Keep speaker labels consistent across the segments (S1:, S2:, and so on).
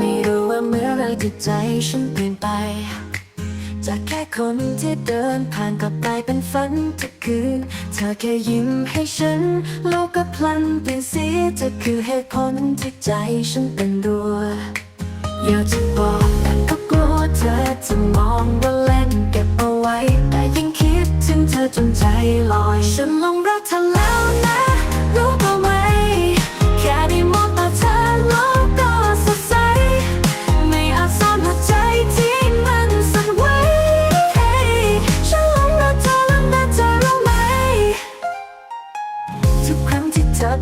S1: ม่รู้ว่าเมื่อไรจิตใจฉันเปลี่ยนไป จากแค่คนที่เดินผ่านกลับกลายเป็นฝันทุกคืนเธอแค่ยิ้มให้ฉัน โลกก็พลันเปลี่ยนสีเธอคือเหตุผลที่ใจฉันเป็นดัวอยากจะบอกแต่ก็กลัวเธอจะมองว่าเล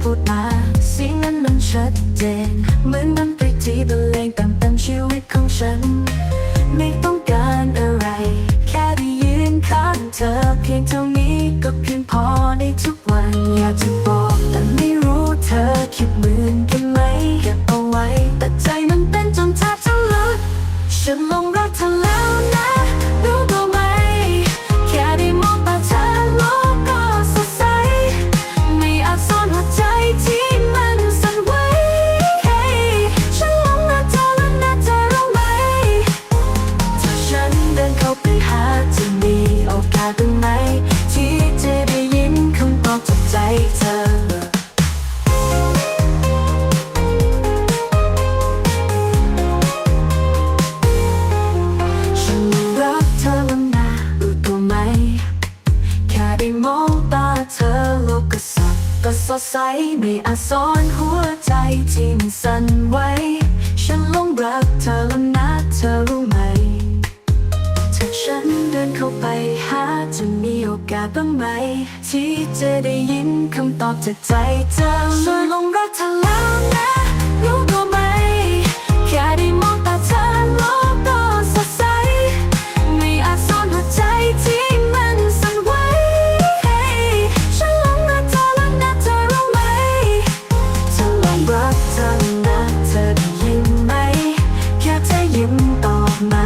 S1: พูดมาเสียงนั้นมันชัดเจนเหมือนดนตรีที่บรรเลงต็มต็มชีวิตของฉัน ไม่ต้องการอะไร แค่ได้ยืนข้างเธอ เพียงเท่านี้ก็เพียงพอในทุกวันอยากจะบอกแต่ไม่รู้เธอคิดเหมือนกันไหมเก็บเอาไว้ แต่ใจมันเต้นจนแทบจะหลุดฉันลงรักเธอแล้วนะ ไหม ที่จะได้ยินคำตอบจากใจเธอฉันรักเธอหรือไม่แค่ไปมองตาเธอโลกก็สดก็สดใสไม่อาจซ่อนหัวใจที่มันสั่นไหว หาจะมีโอกาสบ้างไหม ที่จะได้ยินคำตอบจากใจเธอช่วยลงรักเธอแล้วนะรู้ตัวไหม แค่ได้มองตาเธอโลกก็สดใส ไม่อาจซ่อนหัวใจที่มันสั่นไหวฉันลงรักเธอแล้วนะเธอรู้ไหมฉันลงรักเธอนะเธอได้ยินไหม แค่เธอยิ้มตอบมา